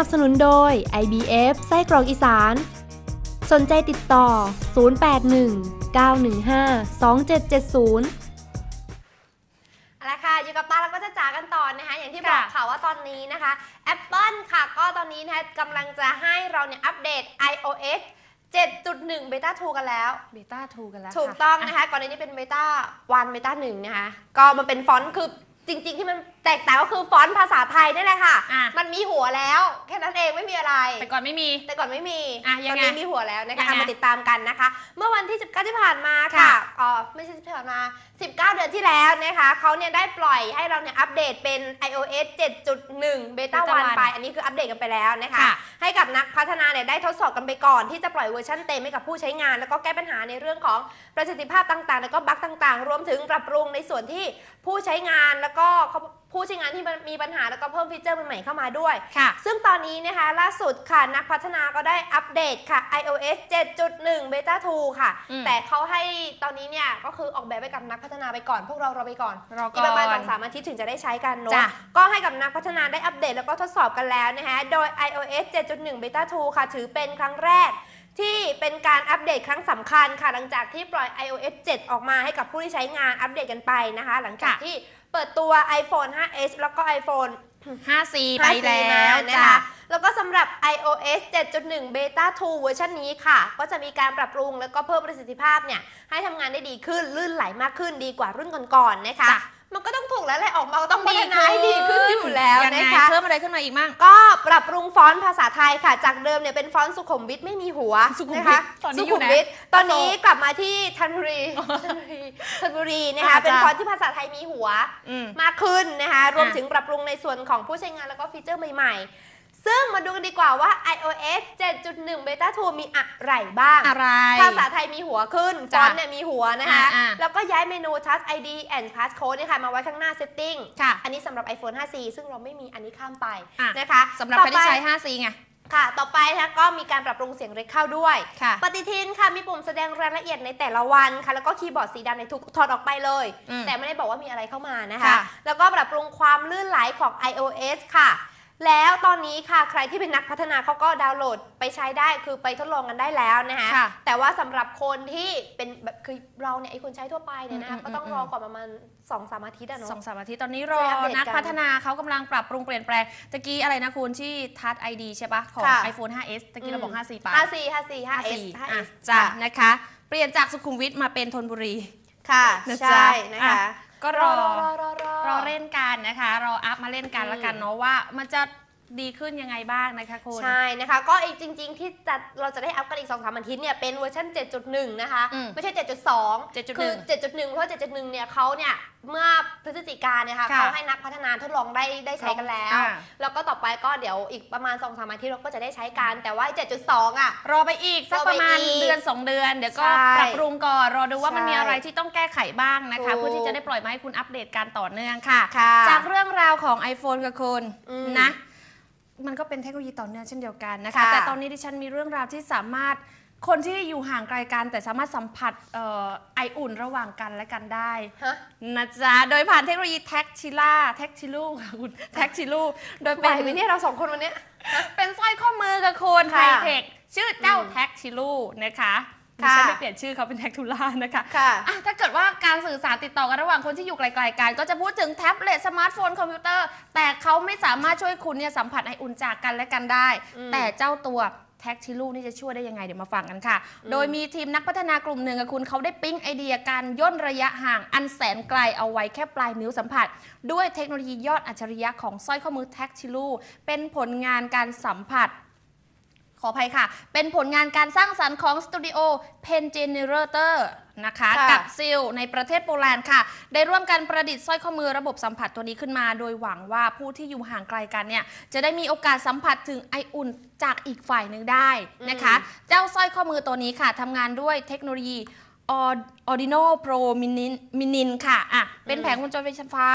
นับสนุนโดย IBF ไส้กรอกอีสาน สนใจติดต่อ 081 915 2770เอาละค่ะอยู่กับตาแล้วก็จะจากกันต่อนะคะ อย่างที่บค่ะอกค่ะว่าตอนนี้นะคะ Apple ค่ะ ก็ตอนนี้นะคะกำลังจะให้เราเนี่ยอัปเดต iOS 7.1เบต้า2กันแล้วเบต้าทูกันแล้ว ถูกค่ะต้องนะคะ ก่อนหน้านี้เป็นเบต้า1เบต้า1นะคะ ก็มันเป็นฟอนต์คือจริง ๆ ที่มันแตกต่างก็คือฟอนต์ภาษาไทยนี่แหละค่ะ อะ มันมีหัวแล้วแค่นั้นเองไม่มีอะไร แต่ก่อนไม่มี แต่ก่อนไม่มีอะตยัองนไงนี้มีหัวแล้วนะคะยังไงเอามาติดตามกันนะคะ เมื่อวันที่ 19 ที่ผ่านมาค่ะค่ะอ๋อไม่ใช่ที่ผ่านมา 19 เดือนที่แล้วนะคะเขาเนี่ยได้ปล่อยให้เราเนี่ยอัปเดตเป็น iOS 7.1 Beta 1ไป อันนี้คืออัปเดตกันไปแล้วนะคะ ค่ะ ให้กับนักพัฒนาเนี่ยได้ทดสอบกันไปก่อน ที่จะปล่อยเวอร์ชันเต็มให้กับผู้ใช้งาน แล้วก็แก้ปัญหาในเรื่องของประสิทธิภาพต่างๆ แล้วก็บั๊กต่างๆ รวมถึงปรับปรุงในส่วนที่ผู้ใช้งานแล้วก็เขาผู้ใช้งานที่มันมีปัญหาแล้วก็เพิ่มฟีเจอร์ใหม่ๆเข้ามาด้วยค่ะซึ่งตอนนี้นะคะล่าสุดค่ะนักพัฒนาก็ได้อัปเดตค่ะ iOS 7.1 Beta 2 ค่ะอืมแต่เขาให้ตอนนี้เนี่ยก็คือออกแบบไปกับนักพัฒนาไปก่อนพวกเราเราไปก่อนรออีก่กประมาณอสนองสามอาทิตย์ถึงจะได้ใช้กันเนาะจ้ะก็ให้กับนักพัฒนาได้อัปเดตแล้วก็ทดสอบกันแล้วนะคะโดย iOS 7.1 Beta 2 ค่ะ ถือเป็นครั้งแรกที่เป็นการอัปเดตครั้งสำคัญค่ะ หลังจากที่ปล่อย iOS 7 ออกมาให้กับผู้ที่ใช้งานอัปเดตกันไปนะคะ หลังจากค่ะที่เปิดตัว iPhone 5s แล้วก็ iPhone 5C ไป 5C แล้วมานะจ้ะคะแล้วก็สำหรับ iOS 7.1 Beta 2 เวอร์ชันนี้ค่ะ ก็จะมีการปรับปรุงแล้วก็เพิ่มประสิทธิภาพเนี่ยให้ทำงานได้ดีขึ้นลื่นไหลมากขึ้นดีกว่ารุ่นก่อนๆนะคะจ้ะ มันก็ต้องถูกแล้วแหละออกมาก็ต้องดีพัฒนาให้ดีขึ้นอยู่แล้วยังไงนะคะเพิ่มอะไรขึ้นมาอีกมั่งก็ปรับปรุงฟอนต์ภาษาไทยค่ะ จากเดิมเนี่ยเป็นฟอนต์สุขุมวิทไม่มีหัวสุขุมวิทนะคะตอนนี้สุอยู่ขุมไหนวิทตอนนี้อโศกกลับมาที่ธัญบุรีธัญบุรีธัญบุรีนะคะอ่าเป็นจ้ะฟอนต์ที่ภาษาไทยมีหัวอืมมากขึ้นนะคะรวมอะถึงปรับปรุงในส่วนของผู้ใช้งานแล้วก็ฟีเจอร์ใหม่ๆ ซึ่งมาดูกันดีกว่าว่า iOS 7.1 Beta 2 มีอะไรบ้าง อะไร ภาษาไทยมีหัวขึ้นฟจ้ะอนต์เนี่ยมีหัวนะคะ อ่าอ่าแล้วก็ย้ายเมนู Touch ID and Passcode เนี่ยค่ะมาไว้ข้างหน้า Setting ค่ะอันนี้สำหรับ iPhone 5C ซึ่งเราไม่มีอันนี้ข้ามไปอะ นะคะสำหรับต่อใครที่ใช้ไป 5C ไง ค่ะ ต่อไปนะคะก็มีการปรับปรุงเสียงเล็กเข้าด้วย ค่ะปฏิทินค่ะ มีปุ่มแสดงรายละเอียดในแต่ละวันค่ะ แล้วก็คีย์บอร์ดสีดำในทุกถอดออกไปเลย อืมแต่ไม่ได้บอกว่ามีอะไรเข้ามานะคะ ค่ะแล้วก็ปรับปรุงความลื่นไหลของ iOS ค่ะ แล้วตอนนี้ค่ะใครที่เป็นนักพัฒนาเขาก็ดาวน์โหลดไปใช้ได้คือไปทดลองกันได้แล้วนะคะค่ะแต่ว่าสำหรับคนที่เป็นแบบคือเราเนี่ยไอคนใช้ทั่วไปเนี่ยนะคะอืมก็ต้องอืมรอก่อนประมาณ2อสามอาทิตย์อะเนาะ สองสามอาทิตย์ตอนนี้รอจะอัปเดตกันนักพัฒนาเขากำลังปรับปรุงเปลี่ยนแปลงตะกี้อะไรนะคุณที่ Touch ID ใช่ปะของ ค่ะ iPhone 5s ตะกี้เราบอก 5C ไป 5C 5C 5S อะ 5S จ้ะนะคะ เปลี่ยนจากสุขุมวิทมาเป็นธนบุรี ค่ะ นะจ๊ะใช่นะคะอะ ก็รอรอรอรอรอเล่นกันนะคะ รออัพมาเล่นกันอืมละกันเนาะว่ามันจะ ดีขึ้นยังไงบ้างนะคะคุณใช่นะคะ ก็อีกจริง ๆ ที่จะเราจะได้อัพกันอีก2อสามอาทิตย์เนี่ยเป็นเวอร์ชัน7.1 นะคะอืมไม่ใช่ 7.2 7.1 คือ 7.1 เพราะ 7.1 เนี่ยเขาเนี่ยเมื่อพฤศจิกาเนี่ยค่ะค่ะเขาให้นักพัฒนาทดลองได้ได้ใช้กันแล้วอ่าแล้วก็ต่อไปก็เดี๋ยวอีกประมาณ2อสามอาทิตย์เราก็จะได้ใช้กันแต่ว่า 7.2 อะ รอไปอีกสักรอปไประมาณอีกเดือน 2 เดือน เดี๋ยวก็ใช่ปรับปรุงก่อนรอดูว่ามันใช่มีอะไรที่ต้องแก้ไขบ้างนะคะถูกเพื่อที่จะได้ปล่อยมาให้คุณอัปเดตการต่อเนื่องค่ะค่ะจากเรื่องราวของ iPhone กับคุณอืมนะ มันก็เป็นเทคโนโลยีต่อเนื่องเช่นเดียวกันนะคะ ค่ะ แต่ตอนนี้ดิฉันมีเรื่องราวที่สามารถคนที่อยู่ห่างไกลกัน แต่สามารถสัมผัสเอ่อไออุ่นระหว่างกันและกันได้ ฮะ นะจ๊ะ โดยผ่านเทคโนโลยีแท็กชิล่าแท็กชิลูค่ะคุณแท็กชิลูโดยไหวเป็นไหมเนี่ยเราสองคนวันเนี้ย เป็นสร้อยข้อมือกับคุณไฮค่ะ เทคชื่อเจ้าอืมแท็กชิลูนะคะ ดิค่ะฉันไม่เปลี่ยนชื่อเขาเป็นแท็กทูล่านะคะค่ะอะ ถ้าเกิดว่าการสื่อสารติดต่อกันระหว่างคนที่อยู่ไกลๆกัน ก็จะพูดถึงแท็บเล็ตสมาร์ทโฟนคอมพิวเตอร์ แต่เขาไม่สามารถช่วยคุณเนี่ยสัมผัสไออุ่นจากกันและกันได้อืมแต่เจ้าตัวแท็กชิลูนี่จะช่วยได้ยังไงเดี๋ยวมาฟังกันค่ะอืมโดยมีทีมนักพัฒนากลุ่มหนึ่งกับคุณเขาได้ปิ๊งไอเดียการย่นระยะห่างอันแสนไกลเอาไว้แค่ปลายนิ้วสัมผัส ด้วยเทคโนโลยียอดอัจฉริยะของสร้อยข้อมือแท็กชิลูเป็นผลงานการสัมผัส ขออภัยค่ะ เป็นผลงานการสร้างสรรค์ของสตูดิโอ Pen Generator นะคะค่ะกับซิลในประเทศโปแลนด์ค่ะ ได้ร่วมกันประดิษฐ์สร้อยข้อมือระบบสัมผัสตัวนี้ขึ้นมา โดยหวังว่าผู้ที่อยู่ห่างไกลกันเนี่ย จะได้มีโอกาสสัมผัสถึงไออุ่นจากอีกฝ่ายหนึ่งได้นะคะ เจ้าสร้อยข้อมือตัวนี้ค่ะทำงานด้วยเทคโนโลยี Ordino Pro Minin Minin ค่ะอะเป็นอืมแผงวงจรไฟฟ้า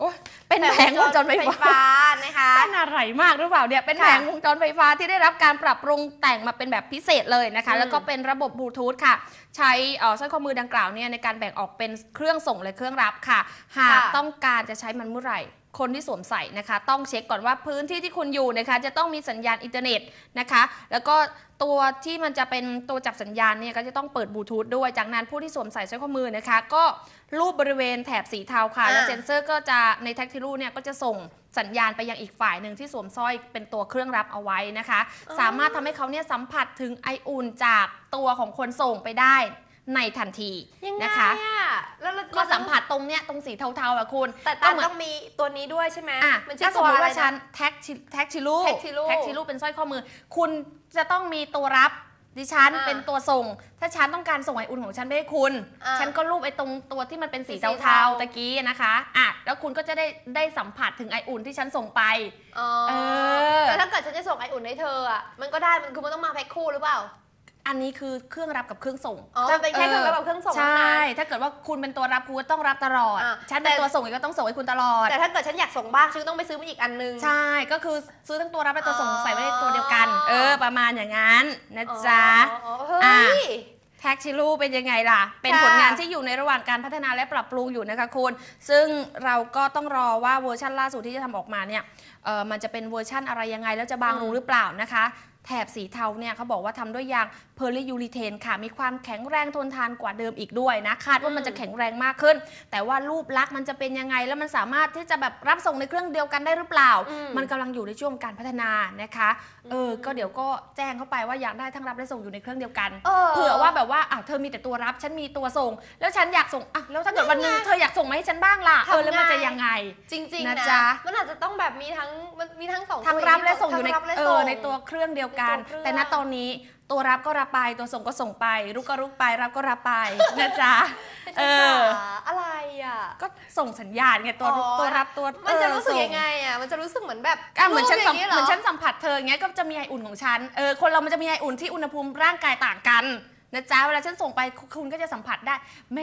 โอ้ยเป็นแผงวงจรไฟฟ้าฟ้านะคะเป็นอะไรมากหรือเปล่าเนี่ยเป็นค่ะแผงวงจรไฟฟ้าที่ได้รับการปรับปรุงแต่งมาเป็นแบบพิเศษเลยนะคะอืมแล้วก็เป็นระบบบลูทูธค่ะ ใช้เอ่อสร้อยข้อมือดังกล่าวเนี่ยในการแบ่งออกเป็นเครื่องส่งและเครื่องรับค่ะ หากต้องการจะใช้มันเมื่อไหร่ คนที่สวมใส่นะคะ ต้องเช็คก่อนว่าพื้นที่ที่คุณอยู่นะคะ จะต้องมีสัญญาณอินเทอร์เน็ตนะคะ แล้วก็ตัวที่มันจะเป็นตัวจับสัญญาณเนี่ยก็จะต้องเปิดบลูทูธด้วย จากนั้นผู้ที่สวมใส่สร้อยข้อมือนะคะ ก็รูปบริเวณแถบสีเทาค่ะ แล้วอ่าเซ็นเซอร์ก็จะในแท็กทิลูเนี่ยก็จะส่งสัญญาณไปยังอีกฝ่ายหนึ่งที่สวมสร้อยเป็นตัวเครื่องรับเอาไว้นะคะ สามารถทำให้เขาเนี่ยสัมผัสถึงไออุ่นจากตัวของคนส่งไปได้ ในทันทียังไงนะคะอะแล้วเราก็สัมผัสตรงเนี้ยตรงสีเทาๆอะคุณ แต่ก็ตาเหมือนต้องมีตัวนี้ด้วยใช่ไหมอะมันชื่ถ้าอสตัมวมติอะไรว่าฉันนะแท็กทิแท็กทิลูแท็กทิลูแท็กทิลูเป็นสร้อยข้อมือ คุณจะต้องมีตัวรับดิฉันอ่าเป็นตัวส่ง ถ้าฉันต้องการส่งไออุ่นของฉันไปให้คุณอ่าฉันก็รูปไอ้ตรงตัวที่มันเป็นสีสีเทาเทาๆตะกี้นะคะอะแล้วคุณก็จะได้ได้สัมผัสถึงไออุ่นที่ฉันส่งไปอ๋อเออแล้วถ้าเกิดฉันจะส่งไออุ่นให้เธออะมันก็ได้มันคือมันต้องมาแพ็คคู่หรือเปล่า อันนี้คือเครื่องรับกับเครื่องส่ง อ๋อมันเป็นแค่เครื่องรับกับเครื่องส่งใช่ เท่านั้น ถ้าเกิดว่าคุณเป็นตัวรับคุณก็ต้องรับตลอด อะฉันเป็นแต่ ตัวส่งอีกก็ต้องส่งให้คุณตลอด แต่ถ้าเกิดฉันอยากส่งบ้างฉันก็ต้องไปซื้อมาอีกอันนึง ใช่ ก็คือซื้อทั้งตัวรับและตัวส่งอ๋อ ใส่ไว้ในตัวเดียวกัน เออ ประมาณอย่างนั้นนะจ๊ะ อ๋อเฮ้อะ ย แท็กชิลูเป็นยังไงล่ะ เป็นค่ะผลงานที่อยู่ในระหว่างการพัฒนาและปรับปรุงอยู่นะคะคุณ ซึ่งเราก็ต้องรอว่าเวอร์ชันล่าสุดที่จะทำออกมาเนี่ยเออมันจะเป็นเวอร์ชันอะไรยังไงแล้วจะบางอืมลงหรือเปล่านะคะ แถบสีเทาเนี่ยเขาบอกว่าทำด้วยยางเพอร์ลิยูริเทนค่ะ มีความแข็งแรงทนทานกว่าเดิมอีกด้วยนะ คาดว่ามันจะแข็งแรงมากขึ้น แต่ว่ารูปลักษณ์มันจะเป็นยังไง แล้วมันสามารถที่จะแบบรับส่งในเครื่องเดียวกันได้หรือเปล่า อืมมันกำลังอยู่ในช่วงการพัฒนานะคะ เออ ก็เดี๋ยวก็แจ้งเข้าไปว่าอยากได้ทั้งรับและส่งอยู่ในเครื่องเดียวกัน เออ เผื่อว่าแบบว่าอะเธอมีแต่ตัวรับ ฉันมีตัวส่ง แล้วฉันอยากส่งอะแล้วถ้าเกิดวันหนึงนั่นไงเธออยากส่งมาให้ฉันบ้างล่ะ เออ แล้วมันทำไงจะยังไง จริงๆนะนะจ๊ะ มันอาจจะต้องแบบมีทั้งมันมีทั้งสองทั้งตัวรับย่าและส่งอยู่ในทั้รับและเอส่องในตัวเครื่องเดียวกันในตัวเครื่องแต่ณตอนนี้ตัวรับก็รับไปตัวส่งก็ส่งไป รุกก็รุกไปรับก็รับไปนะจ๊ะเอออะไรอะก็ส่งสัญญาณไงตัวรุกอ๋อตัวรับตัวมันจะเออรู้สึกส่ยังไงอะมันจะรู้สึกเหมือนแบบอะเหมือนฉันรูสัปมย่างเหมือนรฉันสัมผัสเธออย่างเงี้ยก็จะมีไออุ่นของฉันเออคนเรามันจะมีไออุ่นที่อุณหภูมิร่างกายต่างกัน นะจ๊ะเวลาฉันส่งไปคุณก็จะสัมผัสได้แหม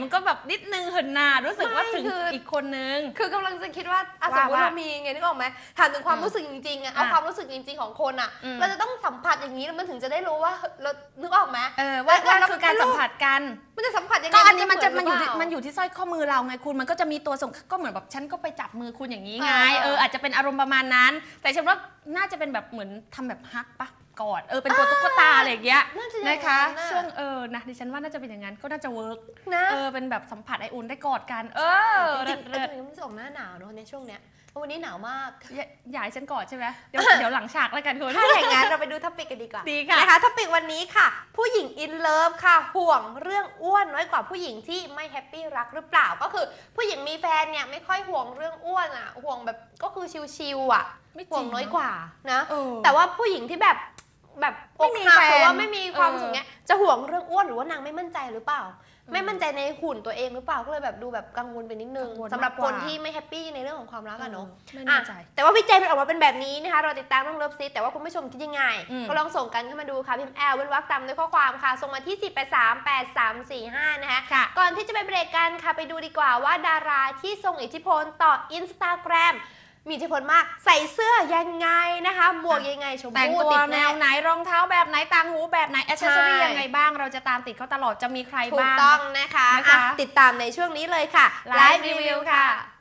มันก็แบบนิดนึงเหินหนารู้สึกว่าถึงอีกคนนึง คือกำลังจะคิดว่าอะสว่ามมติว่าเรามีไงนึกออกไหมถามถึงความอืมรู้สึกจริงๆอะเอาอะความรู้สึกจริง ๆ ของคนอะอืม เราจะต้องสัมผัสอย่างนี้แล้วมันถึงจะได้รู้ว่าเรานึกออกไหม เออว่าแล้วก็ว่าเราคือการเป็นลูกสัมผัสกัน มันจะสัมผัสยังไงก็อันนี้มันจะเหมันอยู่ที่หรืเปล่ามันอยู่ที่สร้อยข้อมือเราไงคุณมันก็จะมีตัวส่งก็เหมือนแบบฉันก็ไปจับมือคุณอย่างนี้ไงอ่าเอออาจจะเป็นอารมณ์ประมาณนั้น แต่ฉันว่าน่าจะเป็นแบบเหมือนทำแบบฮักปะ กอดเออเป็นตัวตุ๊กตาอะไรอย่างเงี้ยน่าจะอย่างนะคะ น่ช่วงเออนะดิฉันว่าน่าจะเป็นอย่างนั้นก็น่าจะเวิร์กนะเออเป็นแบบสัมผัสไออุ่นได้กอดกัน เออจริเลิงศๆเลิศเออตรงนี้มันจะออกหน้าหนาวเนอะในช่วงเนี้ยเพราะ วันนี้หนาวมาก อย่าอย่าให้ฉันกอดใช่ไหมเดี๋ยวเดี๋ยวหลังฉากแล้วกันคุณ ถ้าอย่างนั้นเราไปดูท็อปิกกันดีกว่าดีค่ะ นะคะท็อปิกวันนี้ค่ะ ผู้หญิงอินเลิฟค่ะ ห่วงเรื่องอ้วนน้อยกว่าผู้หญิงที่ไม่แฮปปี้รักหรือเปล่า ก็คือผู้หญิงมีแฟนเนี่ยไม่ค่อยห่วงเรื่องอ้วนอะ ห่วงแบบก็คือชิวๆอะ ไม่จห่วริงงน้อยกว่านะ เออ แต่ว่าผู้หญิงที่แบบแบบไม่อกมีหักแฟนหรือว่าไม่มีความเออสุขเนี้ยจะห่วงเรื่องอ้วนหรือว่านางไม่มั่นใจหรือเปล่าอ ไม่มั่นใจในหุ่นตัวเองหรือเปล่าก็เลยแบบดูแบบกังวลไปนิดนึงกังวลสำหรับมากคกว่านที่ไม่แฮปปี้ในเรื่องของความรักอะเนาะไม่แน่ใจอะแต่ว่าวิจัยมันออกมาเป็นแบบนี้นะคะเราติดตามเรื่องเลิฟซีแต่ว่าคุณผู้ชมคิดยังไงอืมก็ลองส่งกันเข้ามาดูค่ะพิมพ์แอลเว้นวรรคตามด้วยข้อความค่ะ ส่งมาที่ 4 8 3 8 3 4 5 นะคะค่ะก่อนที่จะไปเบรกกันค่ะไปดูดีกว่าว่าดาราที่ทรงอิทธิพลต่ออินสตาแกรม มีอิทธิพลมากใส่เสื้อยังไงนะคะหมวกยังไงชมแต่งพู่ตัวติดแนวไหนรองเท้าแบบไหนต่างหูแบบไหนอ c เซสซอรี่ใช่ ยังไงบ้าง เราจะตามติดเขาตลอดจะมีใครถูกบ้าง ต้องนะคะนะคะ อะติดตามในช่วงนี้เลยค่ะ Live Live Review Review ค่ะค่ะ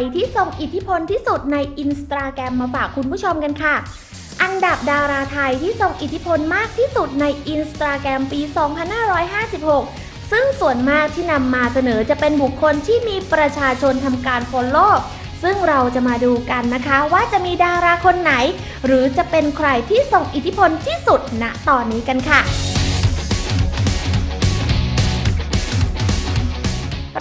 ทยที่ทรงอิทธิพลที่สุดในอินสตาแกรมมาฝากคุณผู้ชมกันค่ะ อันดับดาราไทยที่ทรงอิทธิพลมากที่สุดในอินสตาแกรมปี 2556 ซึ่งส่วนมากที่นำมาเสนอจะเป็นบุคคลที่มีประชาชนทำการฟอลโล่ซึ่งเราจะมาดูกันนะคะว่าจะมีดาราคนไหน หรือจะเป็นใครที่ทรงอิทธิพลที่สุดณตอนนี้กันค่ะ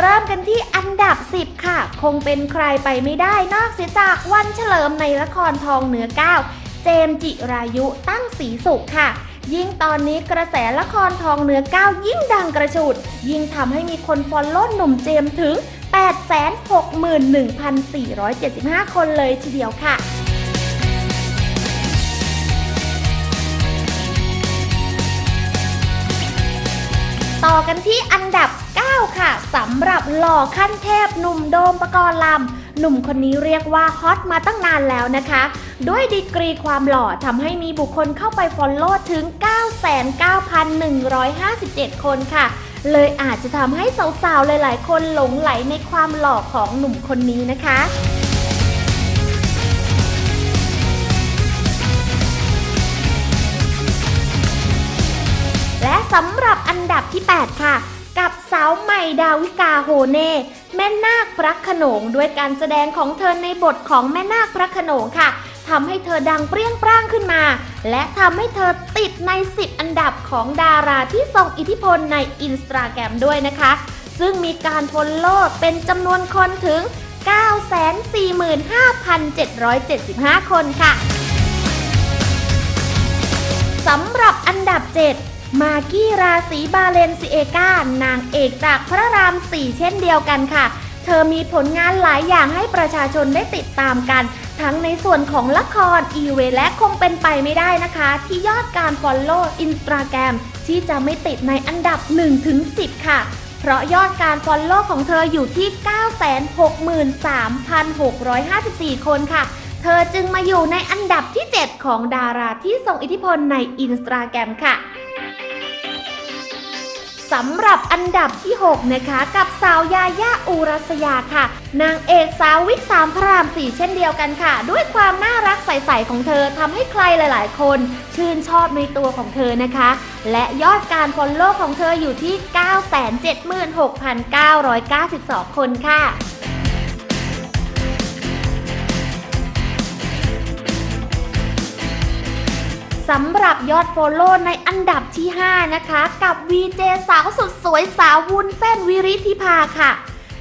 เริ่มกันที่อันดับ 10 ค่ะ คงเป็นใครไปไม่ได้นอกเสียจากวันเฉลิมในละครทองเหนือก้าวเจมจิรายุตั้งสีสุขค่ะ ยิ่งตอนนี้กระแสละครทองเหนือก้าวยิ่งดังกระฉุดยิ่งทำให้มีคนฟอลโล่หนุ่มเจมส์ถึง 861,475 คนเลยทีเดียวค่ะต่อกันที่อันดับ 9ค่ะสำหรับหล่อขั้นเทพหนุ่มโดมปกรณ์ลำหนุ่มคนนี้เรียกว่าฮอตมาตั้งนานแล้วนะคะ ด้วยดีกรีความหล่อทำให้มีบุคคลเข้าไปฟอลโล่ถึง 99,157 คนค่ะ เลยอาจจะทำให้สาวๆ หลายๆ คนหลงไหลในความหล่อของหนุ่มคนนี้นะคะและสำหรับอันดับที่ 8 ค่ะ กับสาวใหม่ดาวิกาโฮเน่แม่นาคพระโขนงด้วยการแสดงของเธอในบทของแม่นาคพระโขนงค่ะทำให้เธอดังเปรี้ยงปร้างขึ้นมา และทำให้เธอติดใน 10 อันดับของดาราที่ทรงอิทธิพลในอินสตาแกรมด้วยนะคะ ซึ่งมีการฟอลโล่เป็นจำนวนคนถึง 945,775 คนค่ะสำหรับอันดับ 7 มากี้ราศีบาเลนซิเอกานางเอกจากพระราม4เช่นเดียวกันค่ะ เธอมีผลงานหลายอย่างให้ประชาชนได้ติดตามกัน ทั้งในส่วนของละครอีเวและคงเป็นไปไม่ได้นะคะ ที่ยอดการฟอลโล่อินสตาแกรมที่จะไม่ติดในอันดับ 1-10 ค่ะ เพราะยอดการฟอลโล่ของเธออยู่ที่ 963,654 คนค่ะเธอจึงมาอยู่ในอันดับที่ 7 ของดาราที่ทรงอิทธิพลในอินสตาแกรมค่ะ สำหรับอันดับที่ 6 นะคะกับสาวยาย่าอุรัสยาค่ะ นางเอกสาววิกสามพระรามสี่เช่นเดียวกันค่ะ ด้วยความน่ารักใสๆของเธอทำให้ใครหลายๆ คน ชื่นชอบในตัวของเธอนะคะ และยอดการฟอลโล่ของเธออยู่ที่ 976,992 คนค่ะ สำหรับยอดโฟโล่ในอันดับที่ 5 นะคะ กับ VJ สาวสุดสวยสาววุ้นเส้นวิริธิภาค่ะ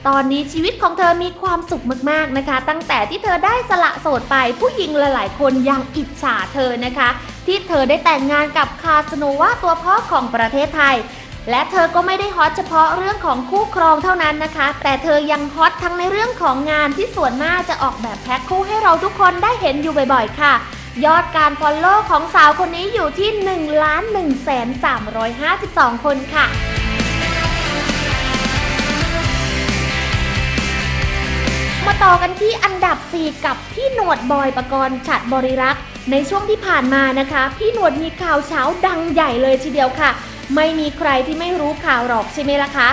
ตอนนี้ชีวิตของเธอมีความสุขมากๆนะคะ ตั้งแต่ที่เธอได้สละโสดไปผู้หญิงหลายๆ คนยังอิจฉาเธอนะคะ ที่เธอได้แต่งงานกับคาสโนวาตัวพ่อของประเทศไทยและเธอก็ไม่ได้ฮอตเฉพาะเรื่องของคู่ครองเท่านั้นนะคะ แต่เธอยังฮอตทั้งในเรื่องของงานที่ส่วนมากจะออกแบบแพ็คคู่ให้เราทุกคนได้เห็นอยู่บ่อยๆ ค่ะ ยอดการฟอลโล่ของสาวคนนี้อยู่ที่ 1 ล้าน1แสน352 คนค่ะ มาต่อกันที่อันดับ 4 กับพี่หนวดบอยประกรณ์ฉัดบริรักษ์ ในช่วงที่ผ่านมานะคะ พี่หนวดมีข่าวเช้าดังใหญ่เลยทีเดียวค่ะ ไม่มีใครที่ไม่รู้ข่าวหรอกใช่ไหมล่ะคะ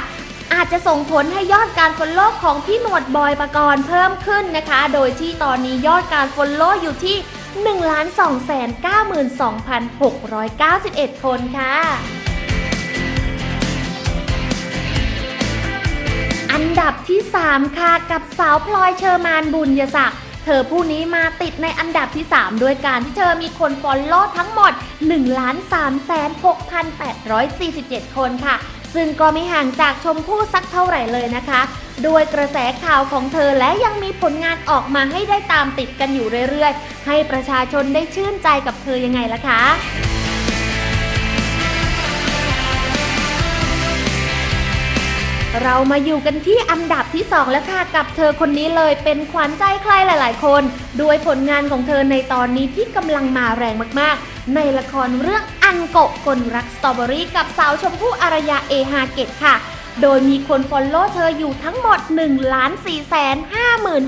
อาจจะส่งผลให้ยอดการฟอลโล่ของพี่หนวดบอยประกรณ์เพิ่มขึ้นนะคะ โดยที่ตอนนี้ยอดการฟอลโล่อยู่ที่ 1 2 9 2 6 9 1 คนค่ะ อันดับที่ 3 ค่ะ กับสาวพลอยเชอร์มานบุญยศักดิ์เธอผู้นี้มาติดในอันดับที่ 3 ด้วยการที่เธอมีคนฟอลโล่ทั้งหมด 1 3 6 8 4 7 คนค่ะ ซึ่งก็ไม่ห่างจากชมพู่สักเท่าไหร่เลยนะคะ ด้วยกระแสข่าวของเธอและยังมีผลงานออกมาให้ได้ตามติดกันอยู่เรื่อยๆ ให้ประชาชนได้ชื่นใจกับเธอยังไงล่ะคะเรามาอยู่กันที่อันดับที่ 2 แล้วค่ะ กับเธอคนนี้เลยเป็นขวัญใจใครหลาย ๆ คน ด้วยผลงานของเธอในตอนนี้ที่กำลังมาแรงมาก ๆ ในละครเรื่องอันโกะกลรักสตรอเบอรี่กับสาวชมพู่อารยาเอฮาเกตค่ะ โดยมีคนฟอลโล่เธออยู่ทั้งหมด 1 4 5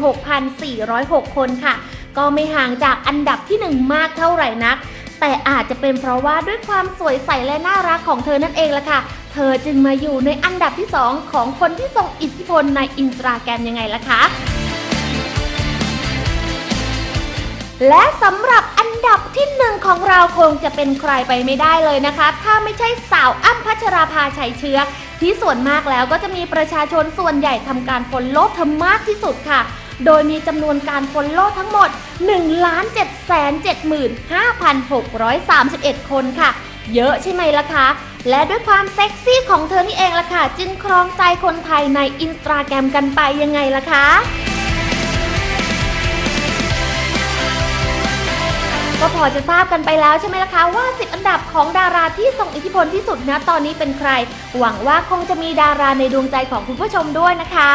6 4 0 6 คนค่ะ ก็ไม่ห่างจากอันดับที่ 1 มากเท่าไหร่นัก แต่อาจจะเป็นเพราะว่าด้วยความสวยใสและน่ารักของเธอนั่นเองล่ะค่ะ เธอจึงมาอยู่ในอันดับที่ 2 ของคนที่ทรงอิทธิพลในอินสตาแกรมยังไงล่ะคะและสำหรับอันดับที่หนึ่งของเราคงจะเป็นใครไปไม่ได้เลยนะคะ ถ้าไม่ใช่สาวอ้ำพัชราภาชัยเชื้อ ที่ส่วนมากแล้วก็จะมีประชาชนส่วนใหญ่ทำการฟอลโล่เธอมากที่สุดค่ะ โดยมีจำนวนการฟอลโล่ทั้งหมด 1 7 7 5 6 3 1 คนค่ะ เยอะใช่ไหมล่ะคะ และด้วยความเซ็กซี่ของเธอนี่เองล่ะค่ะ จึงครองใจคนไทยในอินสตาแกรมกันไปยังไงล่ะคะ ก็พอจะทราบกันไปแล้วใช่ไหมล่ะคะว่า 10 อันดับของดาราที่ส่งอิทธิพลที่สุดนะตอนนี้เป็นใคร หวังว่าคงจะมีดาราในดวงใจของคุณผู้ชมด้วยนะคะ